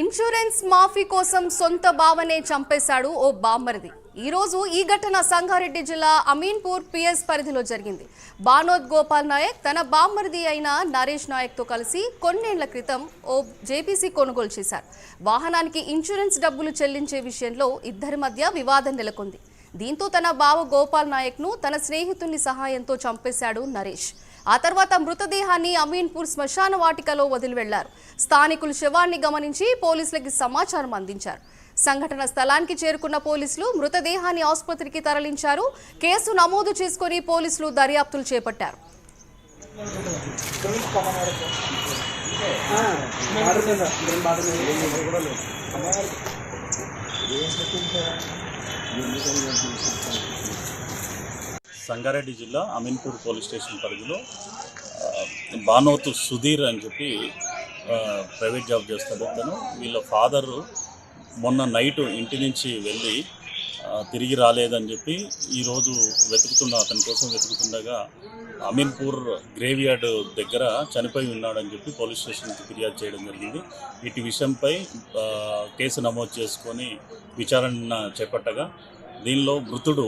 Insurance మాఫీ కోసం సొంత బావనే చంపేశాడు ఓ బామ్మరిది. ఈ రోజు ఈ ఘటన సంగారెడ్డి జిల్లా అమీన్పూర్ పిఎస్ పరిధిలో జరిగింది. బానోద్ గోపాల్ నాయక్ తన బామ్మరిది అయిన నరేష్ నాయక్తో కలిసి కొన్నేళ్ళ క్రితం ఓ జేపీసీ కొనుగోలు చేశారు. వాహనానికి ఇన్సూరెన్స్ డబ్బులు చెల్లించే విషయంలో ఇద్దరి మధ్య వివాదం నెలకొంది. దీంతో తన బావ గోపాల్ నాయక్ను తన స్నేహితుని సహాయంతో చంపేశాడు నరేష్. ఆ తర్వాత మృతదేహాన్ని అమీన్పూర్ శ్మశాన వాటికలో వదిలి వెళ్ళారు స్థానికులు శవాన్ని గమనించి పోలీసులకి సమాచారం అందించారు. సంఘటన స్థలానికి చేరుకున్న పోలీసులు మృతదేహాన్ని ఆసుపత్రికి తరలించారు. కేసు నమోదు చేసుకుని పోలీసులు దర్యాప్తులు చేపట్టారు. సంగారెడ్డి జిల్లా అమీన్పూర్ పోలీస్ స్టేషన్ పరిధిలో ఆ, బానోతు సుధీర్ అని చెప్పి ప్రైవేట్ జాబ్ చేస్తాడు. తను వీళ్ళ ఫాదర్ మొన్న నైట్ ఇంటి నుంచి వెళ్ళి తిరిగి రాలేదని చెప్పి ఈరోజు వెతుకుతున్న అతని కోసం వెతుకుతుండగా అమీన్పూర్ గ్రేవ్ యార్డ్ దగ్గర చనిపోయి ఉన్నాడని చెప్పి పోలీస్ స్టేషన్కి ఫిర్యాదు చేయడం జరిగింది. ఇటు విషయంపై కేసు నమోదు చేసుకొని విచారణ చేపట్టగా దీనిలో మృతుడు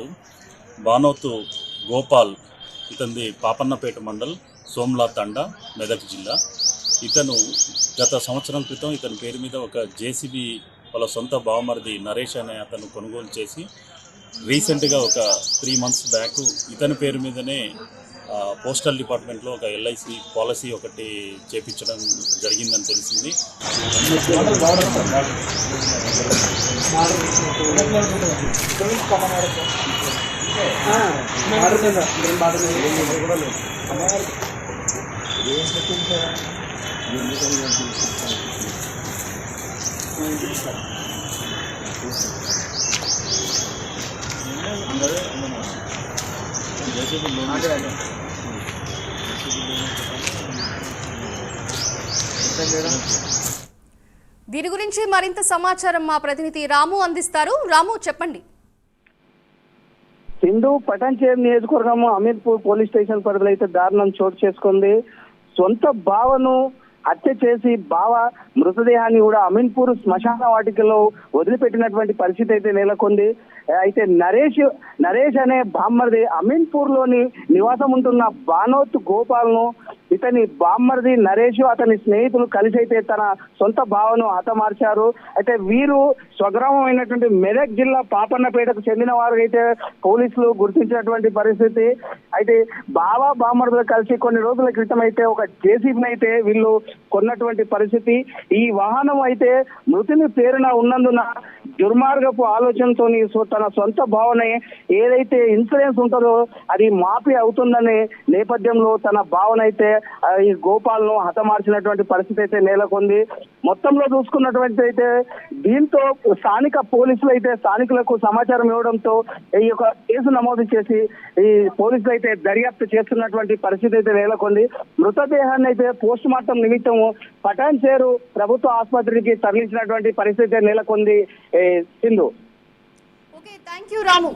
బానోతు గోపాల్ ఇతనిది పాపన్నపేట మండల్ సోమ్లా తండా మెదక్ జిల్లా. ఇతను గత సంవత్సరం క్రితం ఇతని పేరు మీద ఒక జేసీబీ వాళ్ళ సొంత బావమరిది నరేష్ అనే అతను కొనుగోలు చేసి రీసెంట్గా ఒక త్రీ మంత్స్ బ్యాక్ ఇతని పేరు మీదనే పోస్టల్ డిపార్ట్మెంట్లో ఒక ఎల్ఐసి పాలసీ ఒకటి చేపించడం జరిగిందని తెలిసింది. దీని గురించి మరింత సమాచారం మా ప్రతినిధి రాము అందిస్తారు. రాము చెప్పండి. సింధు పటాన్చేరు నియోజకవర్గం అమీర్పూర్ పోలీస్ స్టేషన్ పరిధిలో అయితే దారుణం చోటు చేసుకుంది. సొంత బావను హత్య చేసి బావ మృతదేహాన్ని కూడా అమీన్పూర్ శ్మశాన వాటికలో వదిలిపెట్టినటువంటి పరిస్థితి అయితే నెలకొంది. అయితే నరేష్ నరేష్ అనే బామ్మర్ది అమీన్పూర్లోని నివాసం ఉంటున్న బానోత్ గోపాల్ను ఇతని బామ్మర్ది నరేష్ అతని స్నేహితులు కలిసి అయితే తన సొంత బావను హతమార్చారు. అయితే వీరు స్వగ్రామం అయినటువంటి మెదక్ జిల్లా పాపన్నపేటకు చెందిన వారు అయితే పోలీసులు గుర్తించినటువంటి పరిస్థితి. అయితే బావ బామ్మర్దులు కలిసి కొన్ని రోజుల క్రితం అయితే ఒక జేసీబీని అయితే వీళ్ళు కొన్నటువంటి పరిస్థితి. ఈ వాహనం అయితే మృతిని పేరున ఉన్నందున దుర్మార్గపు ఆలోచనతోని సో తన సొంత భావనే ఏదైతే ఇన్సూరెన్స్ ఉంటుందో అది మాఫీ అవుతుందనే నేపథ్యంలో తన భావన అయితే ఈ గోపాల్ను హతమార్చినటువంటి పరిస్థితి అయితే నెలకొంది. మొత్తంలో చూసుకున్నటువంటి అయితే దీంతో స్థానిక పోలీసులు అయితే స్థానికులకు సమాచారం ఇవ్వడంతో ఈ యొక్క కేసు నమోదు చేసి ఈ పోలీసులు అయితే దర్యాప్తు చేస్తున్నటువంటి పరిస్థితి అయితే నెలకొంది. మృతదేహాన్ని అయితే పోస్ట్ మార్టం నిమిత్తం పటాన్ చేరు ప్రభుత్వ ఆసుపత్రికి తరలించినటువంటి పరిస్థితి అయితే నెలకొంది. Sindhu. Okay thank you Ramu